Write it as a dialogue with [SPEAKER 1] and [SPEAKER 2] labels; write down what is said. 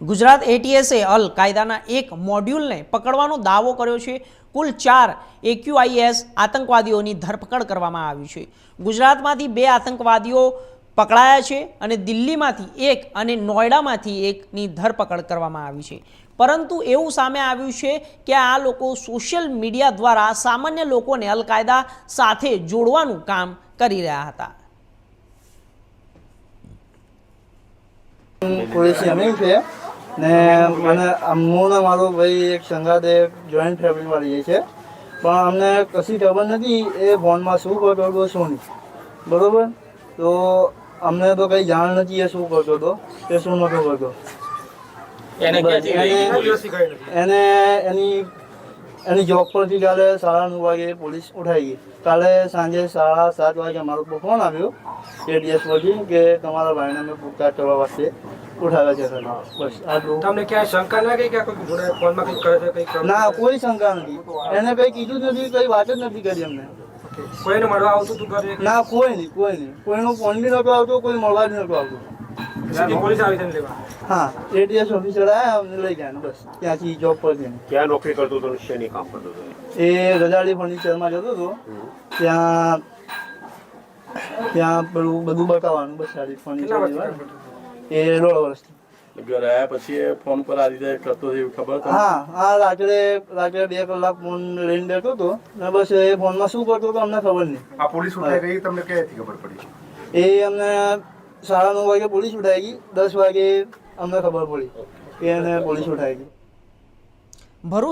[SPEAKER 1] ગુજરાત એટીએસે અલ કાયદાના એક મોડ્યુલને પકડવાનો દાવો કર્યો છે. કુલ ચાર એક્યુઆઈએસ આતંકવાદીઓની ધરપકડ કરવામાં આવી છે. ગુજરાતમાંથી બે આતંકવાદીઓ પકડાયા છે અને દિલ્હીમાંથી એક અને નોઈડામાંથી એકની ધરપકડ કરવામાં આવી છે. પરંતુ એવું સામે આવ્યું છે કે આ લોકો સોશિયલ મીડિયા દ્વારા સામાન્ય લોકોને અલકાયદા સાથે જોડવાનું કામ કરી રહ્યા હતા.
[SPEAKER 2] પોલીસ એમની છે. ને મને હું ને મારો ભાઈ એક સંગાતે જોઈન્ટ ફેમિલીમાં રહીએ છે પણ અમને કશી ખબર નથી એ ફોનમાં શું કરતો હતો શું નહીં. બરાબર? તો અમને તો કંઈ જાણ નથી એ શું કરતો હતો કે શું નહોતો કરતો. એને એને એની એની જોબ પરથી કાલે સાડા નવ વાગે પોલીસ ઉઠાઈ ગઈ. કાલે સાંજે સાડા સાત વાગે અમારો ફોન આવ્યો એડીએસ પરથી કે તમારા ભાઈને અમે પૂછતાછ કરવા વાસ્તે. ઉઠાવ્યા છે બસ આટલું
[SPEAKER 3] તમને ક્યાંય શંકા ના ગઈ કે કોઈ જોડે ફોનમાં કંઈક કરે છે કંઈક
[SPEAKER 2] ના કોઈ શંકા નથી. એને કઈ કીધું જ નથી કંઈ વાત જ નથી કરી અમને
[SPEAKER 3] કોઈને મળવા આવતું તું ઘરે?
[SPEAKER 2] ના કોઈ નહીં કોઈ નહીં. કોઈનો ફોન બી નતો આવતો કોઈ મળવા જ નતો આવતો.
[SPEAKER 3] પોલીસ આવી છે લેવા?
[SPEAKER 2] હા એટીએસ ઓફિસર આવ્યા અમને લઈ ગયા બસ. ત્યાંથી જોબ પરથી
[SPEAKER 4] ક્યાં નોકરી કરતો હતો શેની કામ કરતો હતો?
[SPEAKER 2] એ રજાડી ફર્નિચરમાં જતો હતો. ત્યાં ત્યાં પેલું બધું બતાવવાનું બસ સારી ફર્નિચર એ દોઢ વર્ષથી
[SPEAKER 5] ઘરે આવ્યા પછી એ ફોન પર આ રીતે કરતો એવું ખબર
[SPEAKER 2] હા હા રાત્રે રાત્રે બે કલાક ફોન લઈને બેઠો હતો. ને બસ એ ફોનમાં શું કરતો હતો અમને ખબર નહીં.
[SPEAKER 6] આ પોલીસ ઉઠાઈ ગઈ તમને ક્યાંથી ખબર પડી?
[SPEAKER 2] એ અમને સાડા નવ વાગે પોલીસ ઉઠાઈ ગઈ દસ વાગે અમને ખબર પડી કે એને પોલીસ ઉઠાઈ ગઈ.
[SPEAKER 1] ભરૂચ